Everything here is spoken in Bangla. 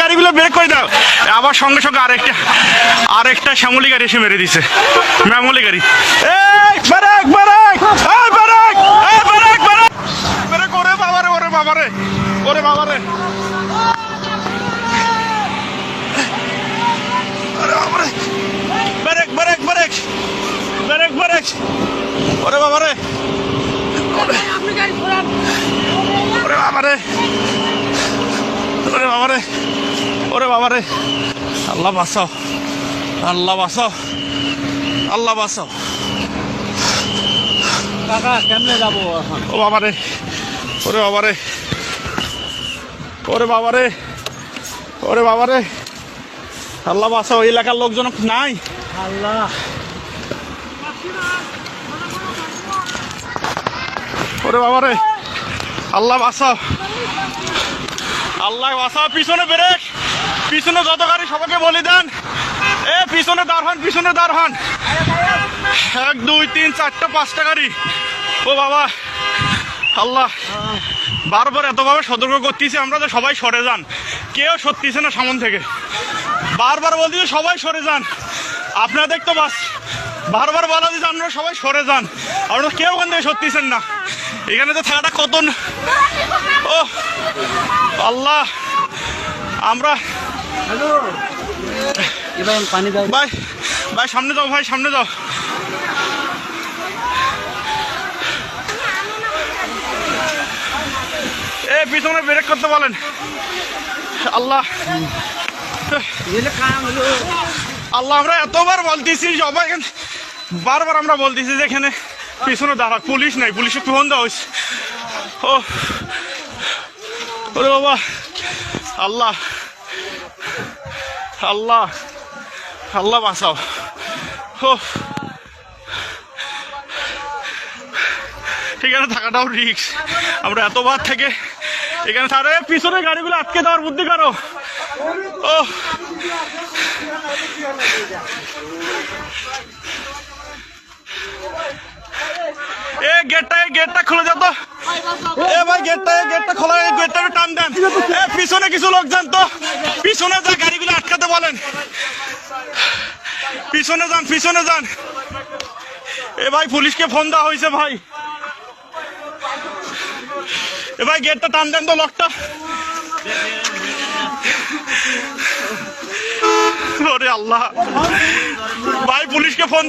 গাড়িগুলো ব্রেক করে দাও। আবার সঙ্গে সঙ্গে আরেকটা আরেকটা শ্যামলি গাড়ি এসে মেরে দিছে। ম্যামলি গাড়ি। এই ব্রেক ব্রেক এই ব্রেক এই ব্রেক ব্রেক। ব্রেক ওরে বাবারে ওরে বাবারে ওরে বাবারে। ওরে বাবারে। Brake brake brake brake brake. ওরে বাবারে। আপনি গাড়ি ঘোরান। ওরে বাবারে। ওরে বাবারে ওরে বাবারে আল্লাহ বাঁচাও আল্লাহ বাঁচাও আল্লাহ বাঁচাও। কাকা কেমনে যাব এখন? ও বাবারে ওরে বাবারে ওরে বাবারে ওরে বাবারে আল্লাহ বাঁচাও এলাকার লোকজন নাই? আল্লাহ। ওরে বাবারে আল্লাহ বাঁচাও। আল্লাহ বাঁচাও পিছনে ব্রেক। পিছনে যত গাড়ি সবাইকে বলি দেন। এ, পিছনে দাঁড় হন, পিছনে দাঁড় হন। এক, দুই, তিন, চারটা, পাঁচটা গাড়ি। ও বাবা, আল্লাহ। বারবার এতভাবে সতর্ক করতেছি আমরা যে সবাই সরে যান। কেউ সত্যিছে না সামন থেকে। বারবার বলতেছি সবাই সরে যান। আপনাদের তো বাস বারবার বলা দিচ্ছে আপনারা সবাই সরে যান। আপনারা কেউ ওখান থেকে সত্যিছেন না। এখানে তো থাকাটা কত আল্লাহ আমরা পানি দাও। ভাই ভাই সামনে যাও ভাই সামনে যাও। এ পিছনে ব্রেক করতে বলেন। আল্লাহ আল্লাহ আমরা এতবার বলতেছি সবাই বারবার আমরা বলতেছি যে এখানে পিছনে দাঁড়া পুলিশ নাই পুলিশে ফোন দেওয়া হয়েছে। ও ওরে বাবা, আল্লাহ আল্লাহ আল্লাহ বাঁচাও। ও এখানে থাকাটাও রিক্স আমরা এতবার থেকে এখানে তারে পিছনে গাড়িগুলো আটকে দেওয়ার বুদ্ধি করো। ও এ গেটটা এই গেটটা খুলে যা তো এ ভাই গেটটা গেটটা খোলা গেটটা টান দেন। পিছনে কিছু লোক যান তো। পিছনে যা গাড়িগুলো আটকাতে বলেন। পিছনে যান পিছনে যান। এ ভাই, পুলিশকে ফোন দেওয়া হয়েছে ভাই। এ ভাই, গেটটা টান দেন তো লকটা। আল্লাহ। ভাই, পুলিশকে ফোন